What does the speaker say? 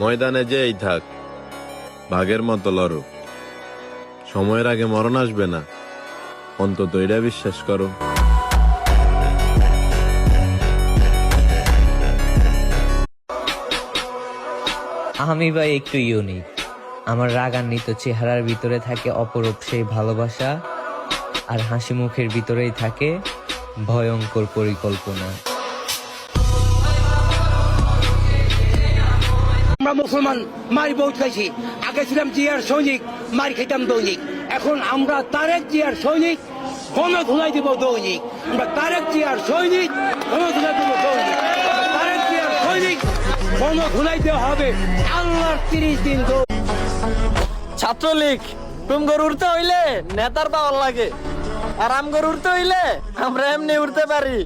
ময়দানে যেই থাক, বাঘের মতো লড়ো। সময়ের আগে মরণ আসবে না। অন্তত এটা বিশ্বাস করো। আমি ভাই একটু ইউনিক আমার রাগান্বিত চেহারার ভিতরে থাকে অপরূপ সেই ভালোবাসা, আর হাসি মুখের ভিতরেই থাকে ভয়ঙ্কর পরিকল্পনা। আমরা মুসলমান মারি বহুত খাইছি। আগে ছিলাম জিয়ার সৈনিক মার খেতাম দৈনিক। এখন আমরা তারেক জিয়ার সৈনিক গণ ধুলাই দিব দৈনিক। আমরা তারেক জিয়ার সৈনিক গণ ধুলাই দিব দৈনিক। তারেক জিয়ার সৈনিক গণ ধুলাই দেওয়া হবে আল্লাহর তিরিশ দিন ছাত্রলীগ তুমগর উড়তে হইলে নেতার পাওয়ার লাগে। আর আমগর উড়তে হইলে আমরা এমনি উড়তে পারি।